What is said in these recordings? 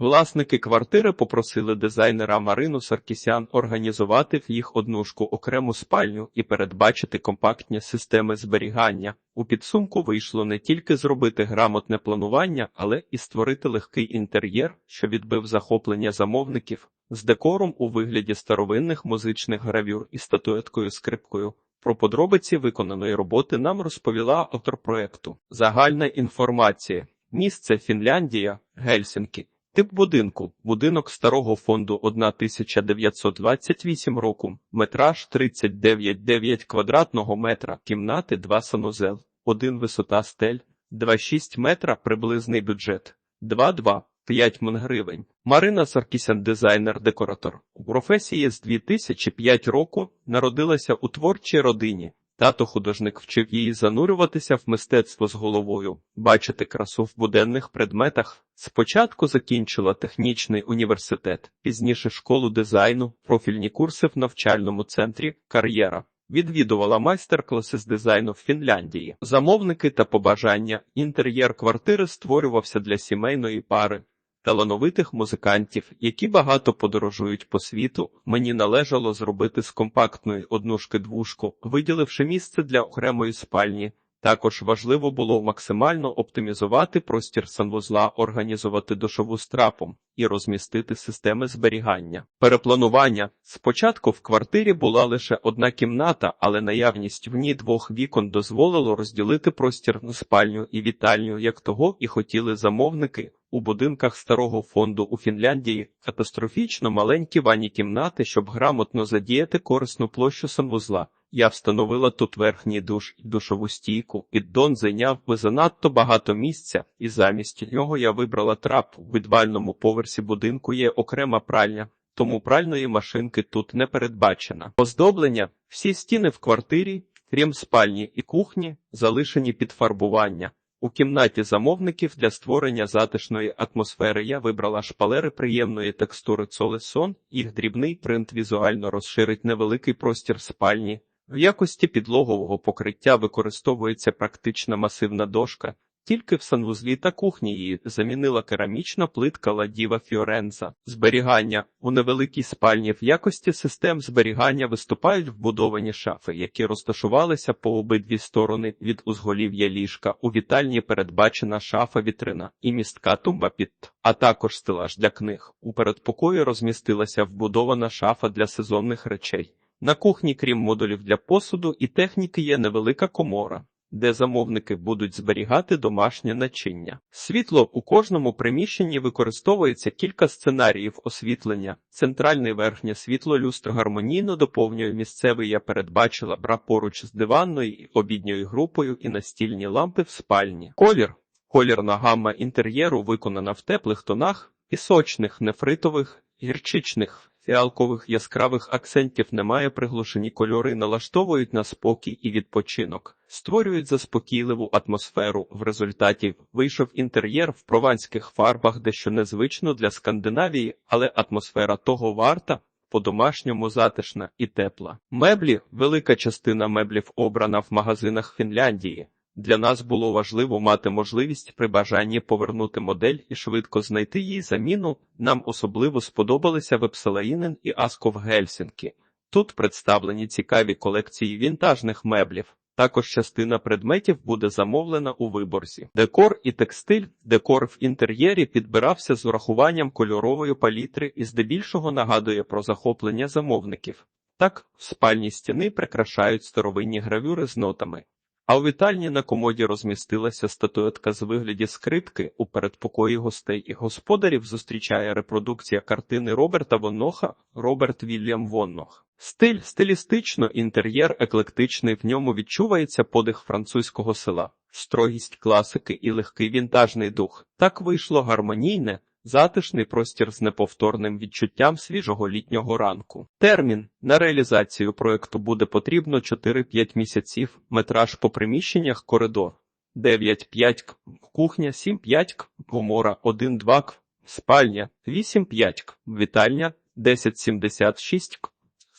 Власники квартири попросили дизайнера Марину Саркісян організувати в їх однушку окрему спальню і передбачити компактні системи зберігання. У підсумку вийшло не тільки зробити грамотне планування, але і створити легкий інтер'єр, що відбив захоплення замовників з декором у вигляді старовинних музичних гравюр і статуеткою скрипкою. Про подробиці виконаної роботи нам розповіла автор проекту. Загальна інформація. Місце Фінляндія, Гельсінкі. Тип будинку. Будинок старого фонду 1928 року. Метраж 39,9 квадратного метра. Кімнати 2 санузел. 1 висота стель. 2,6 метра приблизний бюджет. 2,2. 5 мн гривень. Марина Саркісян, дизайнер-декоратор. У професії з 2005 року народилася у творчій родині. Тато художник вчив її занурюватися в мистецтво з головою, бачити красу в буденних предметах. Спочатку закінчила технічний університет, пізніше школу дизайну, профільні курси в навчальному центрі, кар'єра. Відвідувала майстер-класи з дизайну в Фінляндії. Замовники та побажання. Інтер'єр квартири створювався для сімейної пари. Талановитих музикантів, які багато подорожують по світу, мені належало зробити з компактної однушки двушку, виділивши місце для окремої спальні. Також важливо було максимально оптимізувати простір санвузла, організувати душову страпом і розмістити системи зберігання. Перепланування спочатку в квартирі була лише одна кімната, але наявність в ній двох вікон дозволило розділити простір на спальню і вітальню, як того і хотіли замовники. У будинках старого фонду у Фінляндії катастрофічно маленькі ванні кімнати, щоб грамотно задіяти корисну площу санвузла. Я встановила тут верхній душ і душову стійку. Піддон зайняв би занадто багато місця, і замість нього я вибрала трап. У відвальному поверсі будинку є окрема пральня, тому пральної машинки тут не передбачена. Оздоблення всі стіни в квартирі, крім спальні і кухні, залишені під фарбування. У кімнаті замовників для створення затишної атмосфери я вибрала шпалери приємної текстури Цолесон, їх дрібний принт візуально розширить невеликий простір спальні. В якості підлогового покриття використовується практична масивна дошка, тільки в санвузлі та кухні її замінила керамічна плитка Ладіва Фіоренза. Зберігання у невеликій спальні в якості систем зберігання виступають вбудовані шафи, які розташувалися по обидві сторони від узголів'я ліжка. У вітальні передбачена шафа вітрина і містка тумба під, а також стелаж для книг. У передпокої розмістилася вбудована шафа для сезонних речей. На кухні, крім модулів для посуду і техніки, є невелика комора, де замовники будуть зберігати домашнє начиння. Світло у кожному приміщенні використовується кілька сценаріїв освітлення. Центральне верхнє світло люстр гармонійно доповнює місцевий. Я передбачила бра поруч з диванною і обідньою групою і настільні лампи в спальні. Колір. Колірна гамма інтер'єру виконана в теплих тонах, пісочних, нефритових, гірчичних. Фіалкових яскравих акцентів немає, приглушені кольори налаштовують на спокій і відпочинок, створюють заспокійливу атмосферу. В результаті вийшов інтер'єр в прованських фарбах, дещо незвично для Скандинавії, але атмосфера того варта. По-домашньому затишна і тепла. Меблі, велика частина меблів обрана в магазинах Фінляндії. Для нас було важливо мати можливість при бажанні повернути модель і швидко знайти їй заміну. Нам особливо сподобалися Вепселаїнен і Асков Гельсінкі. Тут представлені цікаві колекції вінтажних меблів. Також частина предметів буде замовлена у виборзі. Декор і текстиль. Декор в інтер'єрі підбирався з урахуванням кольорової палітри і здебільшого нагадує про захоплення замовників. Так, спальні стіни прикрашають старовинні гравюри з нотами. А у вітальні на комоді розмістилася статуетка з вигляді скрипки у передпокої гостей і господарів зустрічає репродукція картини Роберта Вонноха Роберт Вільям Воннох. Стиль стилістично, інтер'єр еклектичний, в ньому відчувається подих французького села, строгість класики і легкий вінтажний дух. Так вийшло гармонійне, затишний простір з неповторним відчуттям свіжого літнього ранку. Термін на реалізацію проекту буде потрібно 4-5 місяців, метраж по приміщеннях коридор 9-5 к, кухня 7-5 к, комора 1-2 к, спальня 8-5 к, вітальня 10-76 к,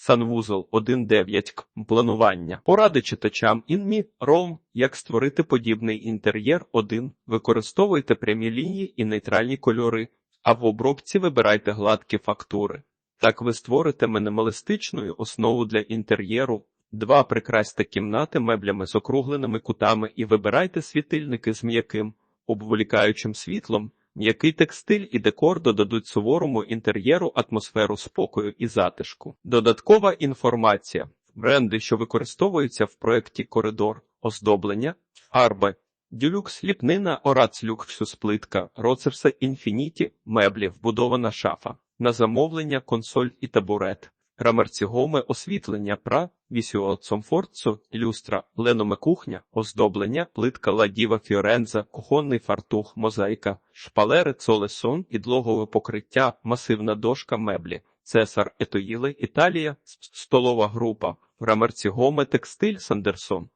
санвузол 1.9 к, планування. Поради читачам інмі, ром, як створити подібний інтер'єр 1. Використовуйте прямі лінії і нейтральні кольори. а в обробці вибирайте гладкі фактури. Так ви створите мінімалістичну основу для інтер'єру. Два прикрасьте кімнати меблями з округленими кутами і вибирайте світильники з м'яким, обволікаючим світлом. М'який текстиль і декор додадуть суворому інтер'єру атмосферу спокою і затишку. Додаткова інформація. Бренди, що використовуються в проєкті Коридор, оздоблення, фарби, Дюлюкс ліпнина, Орац Люксус плитка, Роцерса Інфініті, меблі, вбудована шафа, на замовлення консоль і табурет, рамерцігоме освітлення пра, вісіо Цомфорцо, люстра, леноме кухня, оздоблення, плитка ладіва фіоренза, кухонний фартух, мозаїка, шпалери цолесон, підлогове покриття, масивна дошка меблі, цесар етоїли, Італія, столова група, рамерцігоме текстиль Сандерсон.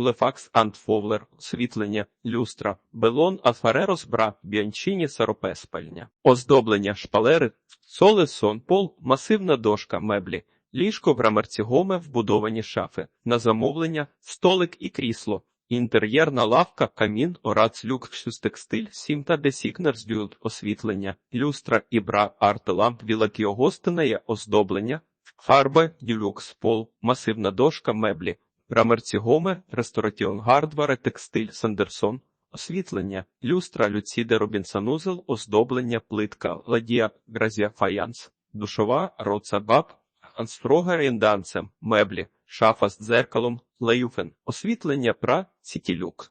Лефакс Антфовлер, освітлення, люстра, белон, афарерос бра, біанчині, саропеспальня, оздоблення, шпалери, солесон, пол, масивна дошка, меблі, ліжко в рамерцігоме, вбудовані шафи, на замовлення, столик і крісло, інтер'єрна лавка, камін, орац, люксус, текстиль, сім та десікнерс бюлд, освітлення, люстра і бра, арт-ламп, вілакіогостинає, оздоблення, фарби, дюлюкс, пол, масивна дошка, меблі, Рамерці Гомер, Ресторатіон Гардваре, Текстиль, Сандерсон, освітлення, люстра, Люціде, Робінсанузел, оздоблення, плитка, ладія, гразія, фаянс, душова, роца, баб, анстрога, рінданцем, меблі, шафа з дзеркалом, леюфен, освітлення, пра, сітілюк.